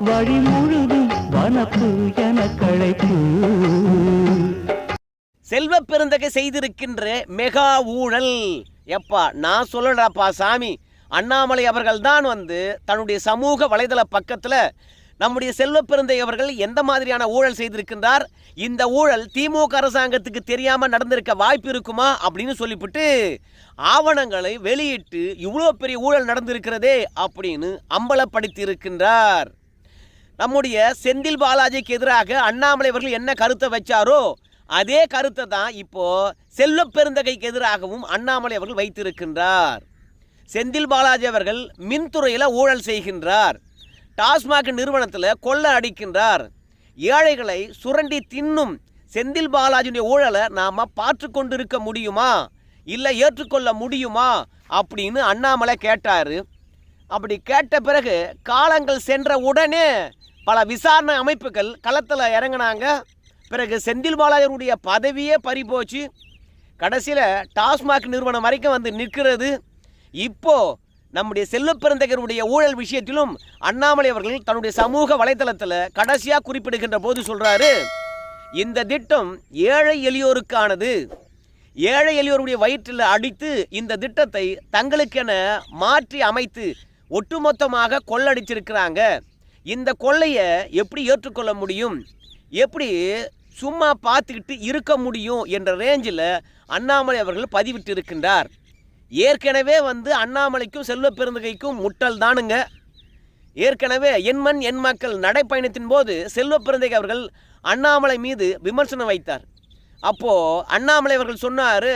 வழி முழுதும் வனப்பு என கழைப்பு செல்வ பெருந்தகை செய்திருக்கின்ற மெகா ஊழல். எப்பா நான் சொல்லடாப்பா சாமி. அண்ணாமலை அவர்கள் தான் வந்து தன்னுடைய சமூக வலைதள பக்கத்தில் நம்முடைய செல்வ பெருந்தை அவர்கள் எந்த மாதிரியான ஊழல் செய்திருக்கின்றார் இந்த ஊழல் திமுக அரசாங்கத்துக்கு தெரியாமல் நடந்திருக்க வாய்ப்பு இருக்குமா அப்படின்னு சொல்லிவிட்டு ஆவணங்களை வெளியிட்டு இவ்வளோ பெரிய ஊழல் நடந்திருக்கிறதே அப்படின்னு அம்பலப்படுத்தி இருக்கின்றார் நம்முடைய செந்தில் பாலாஜிக்கு எதிராக அண்ணாமலை அவர்கள் என்ன கருத்தை வச்சாரோ அதே கருத்தை தான் இப்போ செல்வ பெருந்தகைக்கு எதிராகவும் அண்ணாமலை அவர்கள் வைத்திருக்கின்றார். செந்தில் பாலாஜி அவர்கள் மின்துறையில் ஊழல் செய்கின்றார். டாஸ்மாக் நிறுவனத்தில் கொள்ள அடிக்கின்றார். ஏழைகளை சுரண்டி தின்னும் செந்தில் பாலாஜியுடைய ஊழலை நாம் பார்த்து கொண்டிருக்க முடியுமா? இல்லை ஏற்றுக்கொள்ள முடியுமா? அப்படின்னு அண்ணாமலை கேட்டார். அப்படி கேட்ட பிறகு காலங்கள் சென்ற உடனே பல விசாரணை அமைப்புகள் களத்தில் இறங்கினாங்க. பிறகு செந்தில் பாலாஜருடைய பதவியே பறி போச்சு கடைசியில் டாஸ்மாக் நிறுவனம் வரைக்கும் வந்து நிற்கிறது. இப்போது நம்முடைய செல்லப்பிறந்தகருடைய ஊழல் விஷயத்திலும் அண்ணாமலை அவர்கள் தன்னுடைய சமூக வலைதளத்தில் கடைசியாக குறிப்பிடுகின்ற போது சொல்கிறாரு இந்த திட்டம் ஏழை எளியோருக்கானது. ஏழை எளியோருடைய வயிற்றில் அடித்து இந்த திட்டத்தை தங்களுக்கென மாற்றி அமைத்து ஒட்டுமொத்தமாக கொள்ளடிச்சிருக்கிறாங்க. இந்த கொள்ளையை எப்படி ஏற்றுக்கொள்ள முடியும்? எப்படி சும்மா பார்த்துக்கிட்டு இருக்க முடியும் என்ற ரேஞ்சில் அண்ணாமலை அவர்கள் பதிவிட்டு இருக்கின்றார் ஏற்கனவே வந்து அண்ணாமலைக்கும் செல்வ பெருந்தகைக்கும் முட்டல் தானுங்க. ஏற்கனவே எண்மண் எண் மக்கள் நடைப்பயணத்தின் போது செல்வ பெருந்தகை அவர்கள் அண்ணாமலை மீது விமர்சனம் வைத்தார். அப்போது அண்ணாமலை அவர்கள் சொன்னார்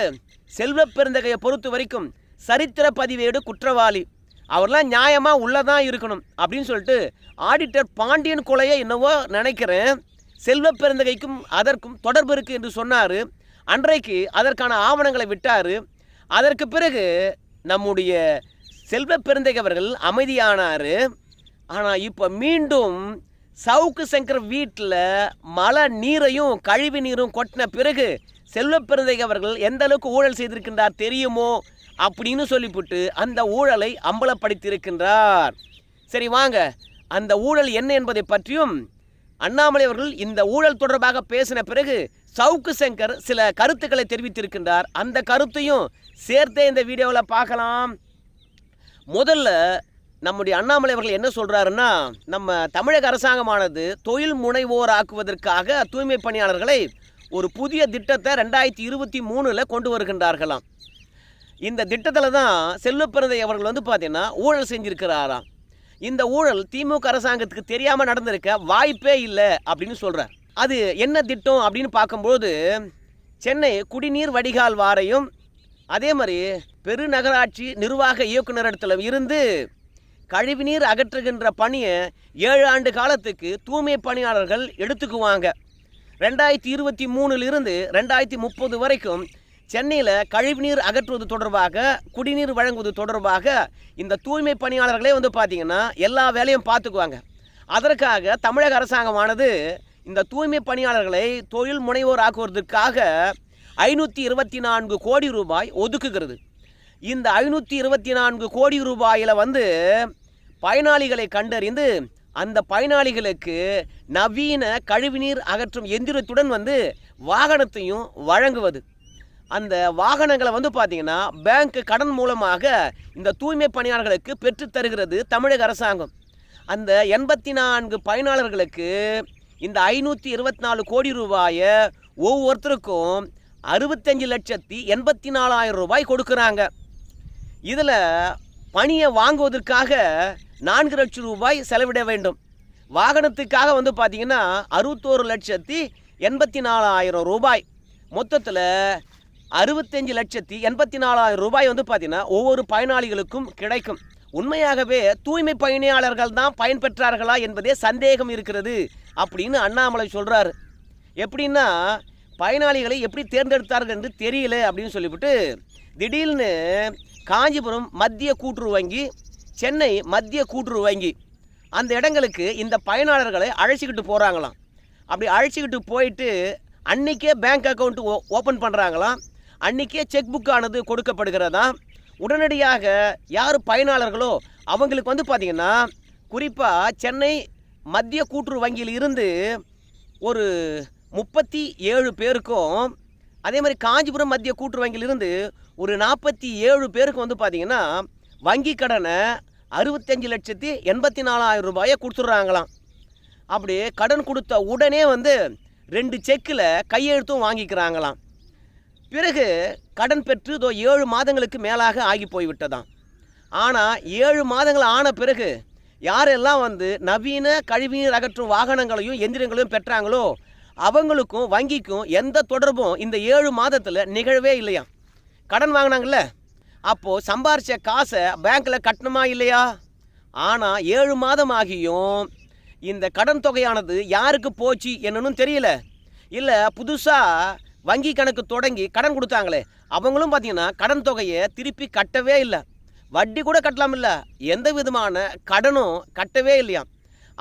செல்வ பெருந்தகையை பொறுத்த வரைக்கும் சரித்திர பதிவேடு குற்றவாளி அவர்லாம் நியாயமாக உள்ளே தான் இருக்கணும் அப்படின்னு சொல்லிட்டு ஆடிட்டர் பாண்டியன் கொலையை என்னவோ நினைக்கிறேன். செல்வ பெருந்தகைக்கும் அதற்கும் தொடர்பு இருக்குது என்று சொன்னார். அன்றைக்கு அதற்கான ஆவணங்களை விட்டார். அதற்கு பிறகு நம்முடைய செல்வ பெருந்தகை அவர்கள் அமைதியானார். ஆனால் இப்போ மீண்டும் சவுக்கு சங்கர் வீட்டில் மழை நீரையும் கழிவு நீரும் கொட்டின பிறகு செல்வ பெருந்தகை அவர்கள் எந்த அளவுக்கு ஊழல் செய்திருக்கின்றார் தெரியுமோ? அப்படின்னு சொல்லிவிட்டு அந்த ஊழலை அம்பலப்படுத்தியிருக்கின்றார். சரி வாங்க. அந்த ஊழல் என்ன என்பதை பற்றியும் அண்ணாமலை அவர்கள் இந்த ஊழல் தொடர்பாக பேசின பிறகு சவுக்கு சங்கர் சில கருத்துக்களை தெரிவித்திருக்கின்றார். அந்த கருத்தையும் சேர்த்தே இந்த வீடியோவில் பார்க்கலாம். முதல்ல நம்முடைய அண்ணாமலை அவர்கள் என்ன சொல்கிறாருன்னா நம்ம தமிழக அரசாங்கமானது தொழில் முனைவோர் ஆக்குவதற்காக தூய்மை பணியாளர்களை ஒரு புதிய திட்டத்தை ரெண்டாயிரத்தி இருபத்தி மூணில் கொண்டு வருகின்றார்களாம். இந்த திட்டத்தில் தான் செல்வப்பிரந்தை அவர்கள் வந்து பார்த்தீங்கன்னா ஊழல் செஞ்சுருக்கிறாராம். இந்த ஊழல் திமுக அரசாங்கத்துக்கு தெரியாமல் நடந்திருக்க வாய்ப்பே இல்லை அப்படின்னு சொல்கிறார் அது என்ன திட்டம் அப்படின்னு பார்க்கும்போது சென்னை குடிநீர் வடிகால் வாரையும் அதே மாதிரி பெருநகராட்சி நிர்வாக இயக்குநரிடத்தில் இருந்து கழிவுநீர் அகற்றுகின்ற பணியை ஏழு ஆண்டு காலத்துக்கு தூய்மை பணியாளர்கள் எடுத்துக்குவாங்க. ரெண்டாயிரத்தி இருபத்தி மூணுலேருந்து ரெண்டாயிரத்தி முப்பது வரைக்கும் சென்னையில் கழிவுநீர் அகற்றுவது தொடர்பாக குடிநீர் வழங்குவது தொடர்பாக இந்த தூய்மை பணியாளர்களே வந்து பார்த்திங்கன்னா எல்லா வேலையும் பார்த்துக்குவாங்க அதற்காக தமிழக அரசாங்கமானது இந்த தூய்மை பணியாளர்களை தொழில் முனைவோர் ஆக்குவதற்காக ஐநூற்றி இருபத்தி நான்கு கோடி ரூபாய் ஒதுக்குகிறது. இந்த ஐநூற்றி இருபத்தி நான்கு கோடி ரூபாயில் வந்து பயனாளிகளை கண்டறிந்து அந்த பயனாளிகளுக்கு நவீன கழிவுநீர் அகற்றும் எந்திரத்துடன் வந்து வாகனத்தையும் வழங்குவது. அந்த வாகனங்களை வந்து பார்த்தீங்கன்னா பேங்க் கடன் மூலமாக இந்த தூய்மை பணியாளர்களுக்கு பெற்று தருகிறது தமிழக அரசாங்கம். அந்த எண்பத்தி நான்கு பயனாளர்களுக்கு இந்த ஐநூற்றி இருபத்தி நாலு கோடி ரூபாயை ஒவ்வொருத்தருக்கும் அறுபத்தஞ்சு லட்சத்தி எண்பத்தி நாலாயிரம் ரூபாய் கொடுக்குறாங்க. இதில் பணியை வாங்குவதற்காக நான்கு லட்சம் ரூபாய் செலவிட வேண்டும். வாகனத்துக்காக வந்து பார்த்திங்கன்னா அறுபத்தோரு லட்சத்தி எண்பத்தி நாலாயிரம் ரூபாய். மொத்தத்தில் அறுபத்தஞ்சு லட்சத்தி எண்பத்தி நாலாயிரம் ரூபாய் வந்து பார்த்தீங்கன்னா ஒவ்வொரு பயனாளிகளுக்கும் கிடைக்கும். உண்மையாகவே தூய்மை பயணியாளர்கள் தான் பயன்பெற்றார்களா என்பதே சந்தேகம் இருக்கிறது அப்படின்னு அண்ணாமலை சொல்கிறாரு எப்படின்னா பயனாளிகளை எப்படி தேர்ந்தெடுத்தார்கள் என்று தெரியல அப்படின்னு சொல்லிவிட்டு திடீர்னு காஞ்சிபுரம் மத்திய கூட்டுறவு வங்கி சென்னை மத்திய கூட்டுறவு வங்கி அந்த இடங்களுக்கு இந்த பயனாளர்களை அழைச்சிக்கிட்டு போகிறாங்களாம் அப்படி அழைச்சிக்கிட்டு போயிட்டு அன்றைக்கே பேங்க் அக்கௌண்ட் ஓப்பன் பண்ணுறாங்களாம் அன்றைக்கே செக் புக்கானது கொடுக்கப்படுகிறதா? உடனடியாக யார் பயனாளர்களோ அவங்களுக்கு வந்து பார்த்திங்கன்னா குறிப்பாக சென்னை மத்திய கூட்டுறவு வங்கியில் இருந்து ஒரு முப்பத்தி ஏழு பேருக்கும் அதே மாதிரி காஞ்சிபுரம் மத்திய கூட்டுறவு வங்கியிலிருந்து ஒரு நாற்பத்தி ஏழு பேருக்கு வந்து பார்த்திங்கன்னா வங்கி கடனை அறுபத்தஞ்சு லட்சத்தி எண்பத்தி நாலாயிரம் ரூபாயை கொடுத்துட்றாங்களாம். அப்படி கடன் கொடுத்த உடனே வந்து ரெண்டு செக்கில் கையெழுத்தும் வாங்கிக்கிறாங்களாம். பிறகு கடன் பெற்று இதோ ஏழு மாதங்களுக்கு மேலாக ஆகி போய்விட்டதாம். ஆனால் ஏழு மாதங்கள் ஆன பிறகு யாரெல்லாம் வந்து நவீன கழிவுநீர் அகற்றும் வாகனங்களையும் எந்திரங்களையும் பெற்றாங்களோ அவங்களுக்கும் வங்கிக்கும் எந்த தொடர்பும் இந்த ஏழு மாதத்தில் நிகழவே இல்லையா கடன் வாங்கினாங்கல்ல? அப்போது சம்பாரித்த காசை பேங்க்கில் கட்டணுமா இல்லையா? ஆனால் ஏழு மாதம் ஆகியும் இந்த கடன் தொகையானது யாருக்கு போச்சு என்னன்னு தெரியல. இல்லை புதுசாக வங்கி கணக்கு தொடங்கி கடன் கொடுத்தாங்களே அவங்களும் பார்த்தீங்கன்னா கடன் தொகையை திருப்பி கட்டவே இல்லை. வட்டி கூட கட்டலாம் இல்லை. எந்த விதமான கடனும் கட்டவே இல்லையாம்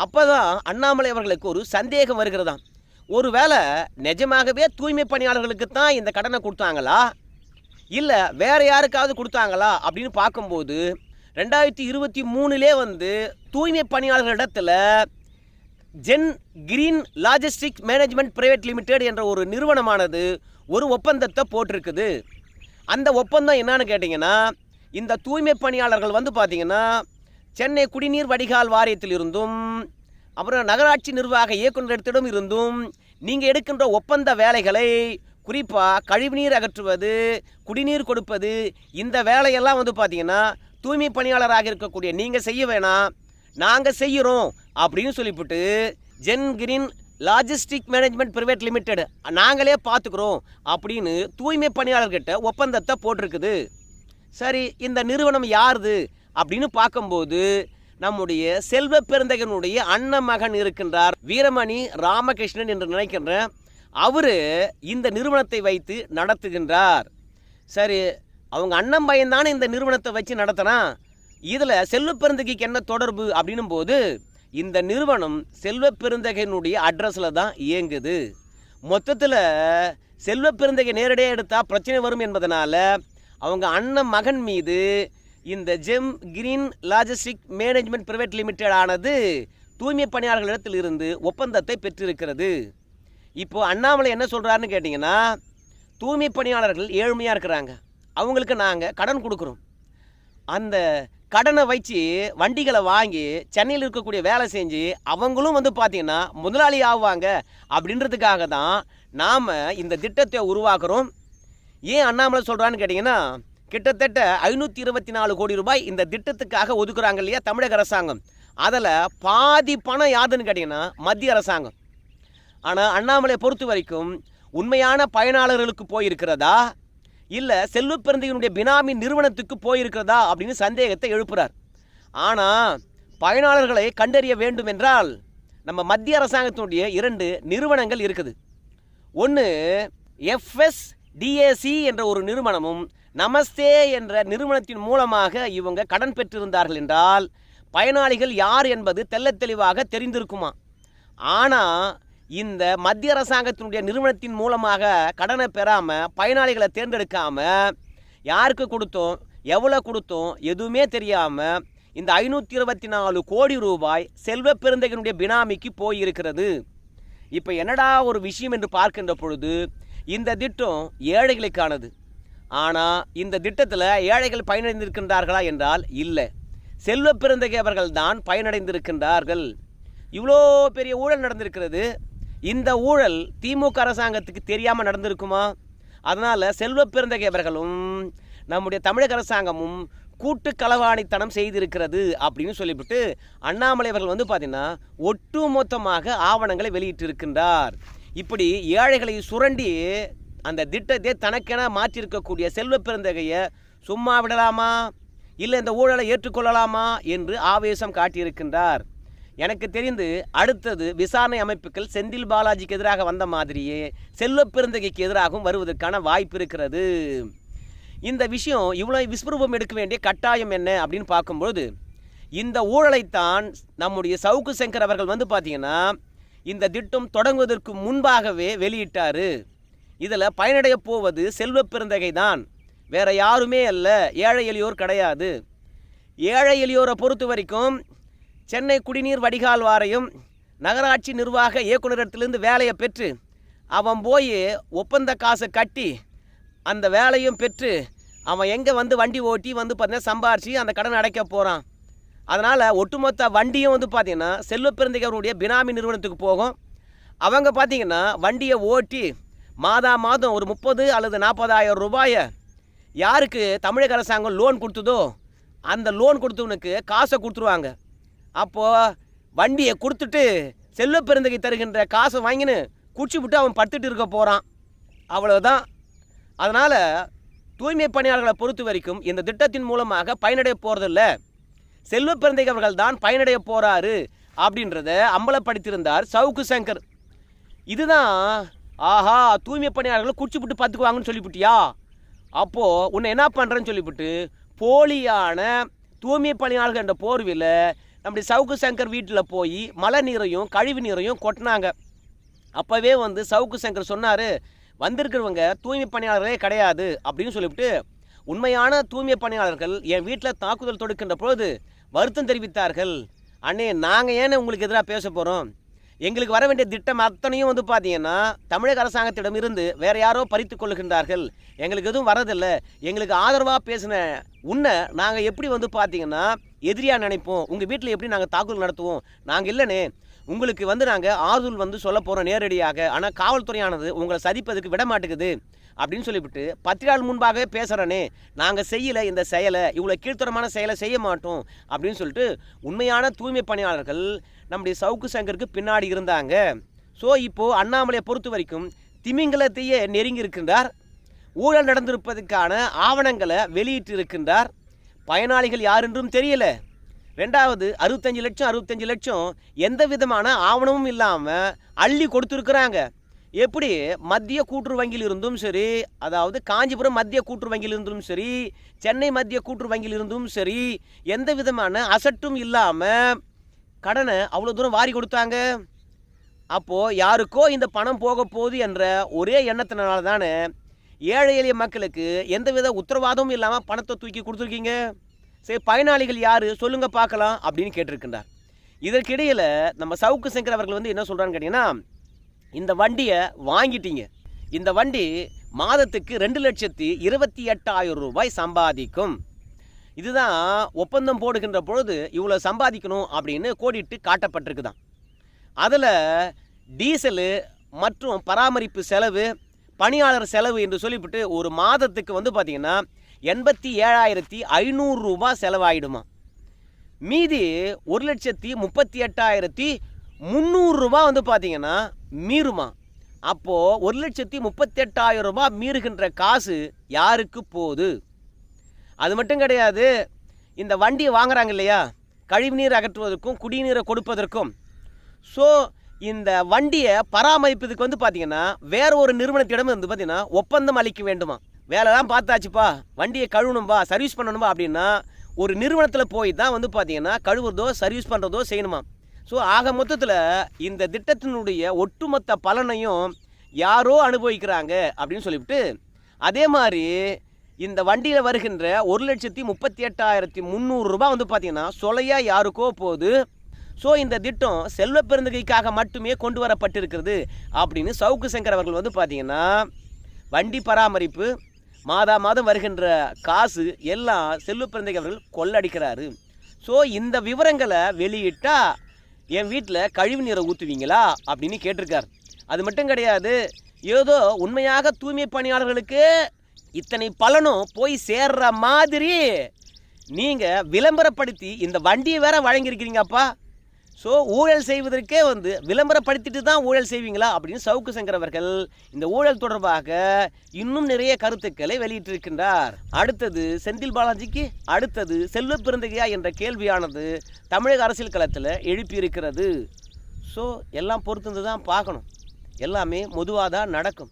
அப்போ தான் அண்ணாமலை அவர்களுக்கு ஒரு சந்தேகம் வருகிறதாம். ஒருவேளை நிஜமாகவே தூய்மை பணியாளர்களுக்கு தான் இந்த கடனை கொடுத்தாங்களா? இல்லை வேற யாருக்காவது கொடுத்தாங்களா? அப்படின்னு பார்க்கும்போது ரெண்டாயிரத்தி இருபத்தி மூணுலே வந்து தூய்மை பணியாளர்களிடத்தில் Gen Green Logistic Management Private Limited என்ற ஒரு நிறுவனமானது ஒரு ஒப்பந்தத்தை போட்டிருக்குது. அந்த ஒப்பந்தம் என்னன்னு கேட்டிங்கன்னா இந்த தூய்மை பணியாளர்கள் வந்து பார்த்தீங்கன்னா சென்னை குடிநீர் வடிகால் வாரியத்தில் இருந்தும் அப்புறம் நகராட்சி நிர்வாக இயக்குநரிடத்திடம் இருந்தும் நீங்கள் எடுக்கின்ற ஒப்பந்த வேலைகளை குறிப்பாக கழிவுநீர் அகற்றுவது குடிநீர் கொடுப்பது இந்த வேலையெல்லாம் வந்து பார்த்தீங்கன்னா தூய்மை பணியாளராக இருக்கக்கூடிய நீங்கள் செய்ய வேணாம் நாங்கள் செய்கிறோம் அப்படின்னு சொல்லிவிட்டு Gen Green Logistic Management Private Limited. நாங்களே பார்த்துக்குறோம் அப்படின்னு தூய்மை பணியாளர்கிட்ட ஒப்பந்தத்தை போட்டிருக்குது. சரி இந்த நிறுவனம் யாருது? அப்படின்னு பார்க்கும்போது நம்முடைய செல்வ பெருந்தகனுடைய அண்ணன் மகன் இருக்கின்றார் வீரமணி ராமகிருஷ்ணன் என்று நினைக்கின்றேன் அவர் இந்த நிறுவனத்தை வைத்து நடத்துகின்றார். சரி அவங்க அண்ணன் பையன் தானே இந்த நிறுவனத்தை வச்சு நடத்தினா? இதில் செல்வ பெருந்தகைக்கு என்ன தொடர்பு? அப்படின்னும் போது இந்த நிறுவனம் செல்வ பெருந்தகையினுடைய அட்ரஸில் தான் இயங்குது. மொத்தத்தில் செல்வ பெருந்தகை நேரடியாக எடுத்தால் பிரச்சனை வரும் என்பதனால் அவங்க அண்ணன் மகன் மீது இந்த Gem Green Logistic Management Private Limited ஆனது தூய்மை பணியாளர்களிடத்தில் இருந்து ஒப்பந்தத்தை பெற்றிருக்கிறது. இப்போது அண்ணாமலை என்ன சொல்கிறாருன்னு கேட்டிங்கன்னா தூய்மை பணியாளர்கள் ஏழ்மையாக இருக்கிறாங்க. அவங்களுக்கு நாங்கள் கடன் கொடுக்குறோம். அந்த கடனை வச்சு வண்டிகளை வாங்கி சென்னையில் இருக்கக்கூடிய வேலை செஞ்சு அவங்களும் வந்து பார்த்தீங்கன்னா முதலாளி ஆவாங்க அப்படின்றதுக்காக தான் நாம் இந்த திட்டத்தை உருவாக்குறோம். ஏன் அண்ணாமலை சொல்கிறான்னு கேட்டிங்கன்னா கிட்டத்தட்ட ஐநூற்றி இருபத்தி நாலு கோடி ரூபாய் இந்த திட்டத்துக்காக ஒதுக்குறாங்க இல்லையா தமிழக அரசாங்கம். அதில் பாதி பணம் யாதுன்னு கேட்டிங்கன்னா மத்திய அரசாங்கம். ஆனால் அண்ணாமலை பொறுத்த வரைக்கும் உண்மையான பயனாளர்களுக்கு போயிருக்கிறதா இல்லை செல்வ பிறந்தையினுடைய பினாமி நிறுவனத்துக்கு போயிருக்கிறதா அப்படின்னு சந்தேகத்தை எழுப்புறார். ஆனால் பயனாளர்களை கண்டறிய வேண்டும் என்றால் நம்ம மத்திய அரசாங்கத்தினுடைய இரண்டு நிறுவனங்கள் இருக்குது. ஒன்று எஃப்எஸ் டிஏசி என்ற ஒரு நிறுவனமும் நமஸ்தே என்ற நிறுவனத்தின் மூலமாக இவங்க கடன் பெற்றிருந்தார்கள் என்றால் பயனாளிகள் யார் என்பது தெல்ல தெளிவாக தெரிந்திருக்குமா? ஆனால் இந்த மத்திய அரசாங்கத்தினுடைய நிறுவனத்தின் மூலமாக கடனை பெறாமல் பயனாளிகளை தேர்ந்தெடுக்காமல் யாருக்கு கொடுத்தோம் எவ்வளோ கொடுத்தோம் எதுவுமே தெரியாமல் இந்த ஐநூற்றி இருபத்தி நாலு கோடி ரூபாய் செல்வ பெருந்தகனுடைய பினாமிக்கு போயிருக்கிறது. இப்போ என்னடா ஒரு விஷயம் என்று பார்க்கின்ற பொழுது இந்த திட்டம் ஏழைகளுக்கானது. ஆனால் இந்த திட்டத்தில் ஏழைகள் பயனடைந்திருக்கின்றார்களா என்றால் இல்லை. செல்வ பெருந்தகை அவர்கள் தான் பயனடைந்திருக்கின்றார்கள். இவ்வளோ பெரிய ஊழல் நடந்திருக்கிறது. இந்த ஊழல் திமுக அரசாங்கத்துக்கு தெரியாமல் நடந்திருக்குமா? அதனால் செல்வ பிறந்தகை அவர்களும் நம்முடைய தமிழக அரசாங்கமும் கூட்டு களவாணித்தனம் செய்திருக்கிறது அப்படின்னு சொல்லிவிட்டு அண்ணாமலை அவர்கள் வந்து பார்த்தீங்கன்னா ஒட்டுமொத்தமாக ஆவணங்களை வெளியிட்டிருக்கின்றார். இப்படி ஏழைகளை சுரண்டி அந்த திட்டத்தை தனக்கென மாற்றியிருக்கக்கூடிய செல்வ பிறந்தகையை சும்மா விடலாமா? இல்லை இந்த ஊழலை ஏற்றுக்கொள்ளலாமா? என்று ஆவேசம் காட்டியிருக்கின்றார். எனக்கு தெரிந்து அடுத்தது விசாரணை அமைப்புகள் செந்தில் பாலாஜிக்கு எதிராக வந்த மாதிரியே செல்வப்பெருந்தகைக்கு எதிராகவும் வருவதற்கான வாய்ப்பு இருக்கிறது. இந்த விஷயம் இவ்வளோ விஸ்வரூபம் எடுக்க வேண்டிய கட்டாயம் என்ன அப்படின்னு பார்க்கும்பொழுது இந்த ஊழலைத்தான் நம்முடைய சவுக்கு சங்கர் அவர்கள் வந்து பார்த்தீங்கன்னா இந்த திட்டம் தொடங்குவதற்கு முன்பாகவே வெளியிட்டார். இதில் பயனடைய போவது செல்வ பெருந்தகை தான். வேற யாருமே அல்ல ஏழை எளியோர் கிடையாது. ஏழை எளியோரை பொறுத்த வரைக்கும் சென்னை குடிநீர் வடிகால் வாரையும் நகராட்சி நிர்வாக இயக்குநரிடத்திலிருந்து வேலையை பெற்று அவன் போய் ஒப்பந்த காசை கட்டி அந்த வேலையும் பெற்று அவன் எங்கே வந்து வண்டி ஓட்டி வந்து பார்த்தீங்கன்னா சம்பாரித்து அந்த கடனை அடைக்க போகிறான் அதனால் ஒட்டுமொத்த வண்டியும் வந்து பார்த்திங்கன்னா செல்வப்பெருந்திகருடைய பினாமி நிறுவனத்துக்கு போகும். அவங்க பார்த்திங்கன்னா வண்டியை ஓட்டி மாதா மாதம் ஒரு முப்பது அல்லது நாற்பதாயிரம் ரூபாயை யாருக்கு தமிழக அரசாங்கம் லோன் கொடுத்ததோ அந்த லோன் கொடுத்தவனுக்கு காசை கொடுத்துருவாங்க. அப்போது வண்டியை கொடுத்துட்டு செல்வப்பெருந்தகை தருகின்ற காசை வாங்கின்னு குடிச்சு விட்டு அவன் படுத்துட்டு இருக்க போகிறான் அவ்வளோதான் அதனால் தூய்மை பணியாளர்களை பொறுத்த வரைக்கும் இந்த திட்டத்தின் மூலமாக பயனடைய போகிறதில்ல பிறந்தை அவர்கள் தான் பயனடைய போகிறாரு அப்படின்றத அம்பலப்படுத்தியிருந்தார் சவுக்கு சங்கர். இதுதான் ஆஹா தூய்மை பணியாளர்களை குடிச்சுப்புட்டு பார்த்துக்குவாங்கன்னு சொல்லிவிட்டியா? அப்போது உன்னை என்ன பண்ணுறேன்னு சொல்லிவிட்டு போலியான தூய்மை பணியாளர்கள் என்ற போர்வில் நம்முடைய சவுக்கு சங்கர் வீட்டில் போய் மழை நீரையும் கழிவு நீரையும் கொட்டினாங்க. அப்போவே வந்து சவுக்கு சங்கர் சொன்னார் வந்திருக்கிறவங்க தூய்மை பணியாளர்களே கிடையாது அப்படின்னு சொல்லிவிட்டு உண்மையான தூய்மை பணியாளர்கள் என் வீட்டில் தாக்குதல் தொடுக்கின்ற பொழுது வருத்தம் தெரிவித்தார்கள். அண்ணே நாங்கள் ஏன்னு உங்களுக்கு எதிராக பேச போகிறோம் எங்களுக்கு வர வேண்டிய திட்டம் அத்தனையும் வந்து பார்த்தீங்கன்னா தமிழக அரசாங்கத்திடம் இருந்து வேற யாரோ பறித்து கொள்ளுகின்றார்கள். எங்களுக்கு எதுவும் வரதில்லை எங்களுக்கு ஆதரவாக பேசின உன்னை நாங்கள் எப்படி வந்து பார்த்தீங்கன்னா எதிரியாக நினைப்போம். உங்கள் வீட்டில் எப்படி நாங்கள் தாக்குதல் நடத்துவோம்? நாங்கள் இல்லைனே. உங்களுக்கு வந்து நாங்கள் ஆறுதல் வந்து சொல்ல போகிறோம் நேரடியாக. ஆனால் காவல்துறையானது உங்களை சதிப்பதுக்கு விட மாட்டேங்குது அப்படின்னு சொல்லிவிட்டு பத்து நாள் முன்பாகவே பேசுகிறனே நாங்கள் செய்யலை இந்த செயலை. இவ்வளோ கீழ்த்தரமான செயலை செய்ய மாட்டோம் அப்படின்னு சொல்லிட்டு உண்மையான தூய்மை பணியாளர்கள் நம்முடைய சவுக்கு சங்கருக்கு பின்னாடி இருந்தாங்க. ஸோ இப்போது அண்ணாமலையை பொறுத்த வரைக்கும் திமிங்கலத்தையே நெருங்கி இருக்கின்றார். ஊழல் நடந்திருப்பதற்கான ஆவணங்களை வெளியிட்டு இருக்கின்றார் பயனாளிகள் யார் என்றும் தெரியல. ரெண்டாவது அறுபத்தஞ்சு லட்சம் அறுபத்தஞ்சு லட்சம் எந்த விதமான ஆவணமும் இல்லாமல் அள்ளி கொடுத்துருக்குறாங்க. எப்படி? மத்திய கூட்டுறவு வங்கியில் இருந்தும் சரி அதாவது காஞ்சிபுரம் மத்திய கூட்டுறவு வங்கியில் இருந்தும் சரி சென்னை மத்திய கூட்டுறவு வங்கியில் இருந்தும் சரி எந்த விதமான அசட்டும் இல்லாமல் கடனை அவ்வளோ தூரம் வாரி கொடுத்தாங்க. அப்போது யாருக்கோ இந்த பணம் போக போகுது என்ற ஒரே எண்ணத்தினால தானே ஏழை எளிய மக்களுக்கு எந்தவித உத்தரவாதமும் இல்லாமல் பணத்தை தூக்கி கொடுத்துருக்கீங்க? சரி பயனாளிகள் யார்? சொல்லுங்கள் பார்க்கலாம் அப்படின்னு கேட்டிருக்கின்றார். இதற்கிடையில் நம்ம சவுக்கு சங்கர் அவர்கள் வந்து என்ன சொல்கிறான்னு கேட்டிங்கன்னா இந்த வண்டியை வாங்கிட்டீங்க. இந்த வண்டி மாதத்துக்கு ரெண்டு லட்சத்தி இருபத்தி எட்டாயிரம் ரூபாய் சம்பாதிக்கும். இதுதான் ஒப்பந்தம் போடுகின்ற பொழுது இவ்வளோ சம்பாதிக்கணும் அப்படின்னு கோடிட்டு காட்டப்பட்டிருக்குதான். அதில் டீசலு மற்றும் பராமரிப்பு செலவு பணியாளர் செலவு என்று சொல்லிவிட்டு ஒரு மாதத்துக்கு வந்து பார்த்திங்கன்னா எண்பத்தி ஏழாயிரத்தி ஐநூறு ரூபாய் செலவாயிடுமா? மீதி ஒரு லட்சத்தி முப்பத்தி எட்டாயிரத்தி முந்நூறுரூபா வந்து பார்த்தீங்கன்னா மீறுமா? அப்போது ஒரு லட்சத்தி முப்பத்தி எட்டாயிரம் ரூபாய் மீறுகின்ற காசு யாருக்கு போகுது? அது மட்டும் கிடையாது இந்த வண்டியை வாங்குறாங்க இல்லையா? கழிவுநீர் அகற்றுவதற்கும் குடிநீரை கொடுப்பதற்கும். ஸோ இந்த வண்டியை பராமரிப்பதுக்கு வந்து பார்த்தீங்கன்னா வேற ஒரு நிறுவனத்திடம் வந்து பார்த்தீங்கன்னா ஒப்பந்தம் அளிக்க வேண்டுமா? வேலைலாம் பார்த்தாச்சுப்பா. வண்டியை கழுவணும்பா சர்வீஸ் பண்ணணுமா அப்படின்னா ஒரு நிறுவனத்தில் போய் தான் வந்து பார்த்தீங்கன்னா கழுவுறதோ சர்வீஸ் பண்ணுறதோ செய்யணுமா? ஸோ ஆக மொத்தத்தில் இந்த திட்டத்தினுடைய ஒட்டுமொத்த பலனையும் யாரோ அனுபவிக்கிறாங்க அப்படின்னு சொல்லிவிட்டு அதே மாதிரி இந்த வண்டியில் வருகின்ற ஒரு லட்சத்தி முப்பத்தி எட்டாயிரத்தி முந்நூறுரூபா வந்து பார்த்தீங்கன்னா சொலையாக யாருக்கோ போகுது ஸோ இந்த திட்டம் செல்வ பெருந்தகைக்காக மட்டுமே கொண்டு வரப்பட்டிருக்கிறது அப்படின்னு சவுக்கு சங்கர் அவர்கள் வந்து பார்த்தீங்கன்னா வண்டி பராமரிப்பு மாதா மாதம் வருகின்ற காசு எல்லாம் செல்வ பிறந்தகை அவர்கள் கொள்ளடிக்கிறாரு. ஸோ இந்த விவரங்களை வெளியிட்டால் என் வீட்டில் கழிவு நீரை ஊற்றுவீங்களா அப்படின்னு கேட்டிருக்கார். அது மட்டும் கிடையாது ஏதோ உண்மையாக தூய்மை பணியாளர்களுக்கு இத்தனை பலனும் போய் சேர்ற மாதிரி நீங்கள் விளம்பரப்படுத்தி இந்த வண்டியை வேற வழங்கியிருக்கிறீங்கப்பா. ஸோ ஊழல் செய்வதற்கே வந்து விளம்பரப்படுத்திட்டு தான் ஊழல் செய்வீங்களா? அப்படின்னு சவுக்கு சங்கர் அவர்கள் இந்த ஊழல் தொடர்பாக இன்னும் நிறைய கருத்துக்களை வெளியிட்டிருக்கின்றார். அடுத்தது செந்தில் பாலாஜிக்கு அடுத்தது செல்வ பிறந்தகையா என்ற கேள்வியானது தமிழக அரசியல் களத்தில் எழுப்பியிருக்கிறது. ஸோ எல்லாம் பொறுத்திருந்து தான் பார்க்கணும். எல்லாமே பொதுவாக தான் நடக்கும்.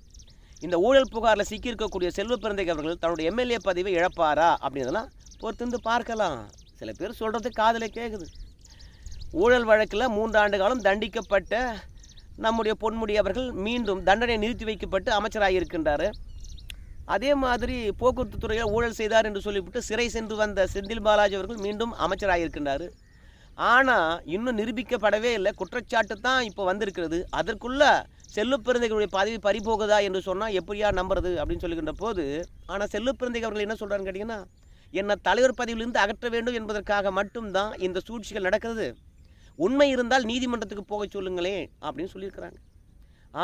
இந்த ஊழல் புகாரில் சிக்கியிருக்கக்கூடிய செல்வ பிறந்தகை அவர்கள் தன்னுடைய எம்எல்ஏ பதவியை இழப்பாரா? அப்படின்றதெல்லாம் பொறுத்திருந்து பார்க்கலாம். சில பேர் சொல்கிறது காதில் கேட்குது ஊழல் வழக்கில் மூன்று ஆண்டு காலம் தண்டிக்கப்பட்ட நம்முடைய பொன்முடி அவர்கள் மீண்டும் தண்டனை நிறுத்தி வைக்கப்பட்டு அமைச்சராக இருக்கின்றார். அதே மாதிரி போக்குவரத்து துறையில் ஊழல் செய்தார் என்று சொல்லிவிட்டு சிறை சென்று வந்த செந்தில் பாலாஜி அவர்கள் மீண்டும் அமைச்சராக இருக்கின்றார். ஆனால் இன்னும் நிரூபிக்கப்படவே இல்லை. குற்றச்சாட்டு தான் இப்போ வந்திருக்கிறது. அதற்குள்ளே செல்லுப்பிறந்தைகளுடைய பதவி பறிபோகுதா என்று சொன்னால் எப்படியா நம்புறது அப்படின்னு சொல்லுகின்ற போது ஆனால் செல்லுப்பெருந்தை அவர்கள் என்ன சொல்கிறான்னு கேட்டிங்கன்னா என்னை தலைவர் பதவியிலிருந்து அகற்ற வேண்டும் என்பதற்காக மட்டும்தான் இந்த சூழ்ச்சிகள் நடக்கிறது. உண்மை இருந்தால் நீதிமன்றத்துக்கு போக சொல்லுங்களேன் அப்படின்னு சொல்லியிருக்கிறாங்க.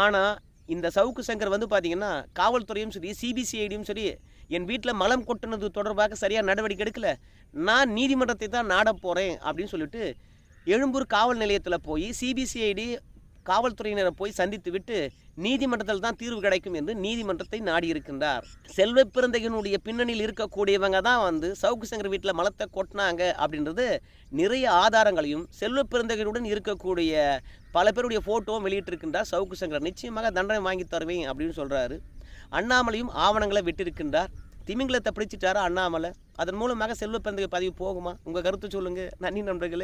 ஆனால் இந்த சவுக்கு சங்கர் வந்து பார்த்தீங்கன்னா காவல்துறையும் சரி சிபிசிஐடியும் சரி என் வீட்டில் மலம் கொட்டினது தொடர்பாக சரியாக நடவடிக்கை எடுக்கல. நான் நீதிமன்றத்தை தான் நாடப் போகிறேன் அப்படின்னு சொல்லிட்டு எழும்பூர் காவல் நிலையத்தில் போய் சிபிசிஐடி காவல்துறையினரை போய் சந்தித்து விட்டு நீதிமன்றத்தில் தான் தீர்வு கிடைக்கும் என்று நீதிமன்றத்தை நாடியிருக்கின்றார். செல்வ பிறந்தையினுடைய பின்னணியில் இருக்கக்கூடியவங்க தான் வந்து சவுக்கு சங்கர் வீட்டில் மலத்தை கொட்டினாங்க அப்படின்றது நிறைய ஆதாரங்களையும் செல்வ பிறந்தைகளுடன் இருக்கக்கூடிய பல பேருடைய ஃபோட்டோவும் வெளியிட்டிருக்கின்றார். சவுக்கு சங்கர் நிச்சயமாக தண்டனை வாங்கி தருவேன் அப்படின்னு சொல்கிறாரு அண்ணாமலையும் ஆவணங்களை விட்டிருக்கின்றார். திமிங்கலத்தை பிடிச்சிட்டாரா அண்ணாமலை? அதன் மூலமாக செல்வ பிறந்தை பதிவு போகுமா? உங்கள் கருத்து சொல்லுங்கள் நன்றி நண்பர்களே.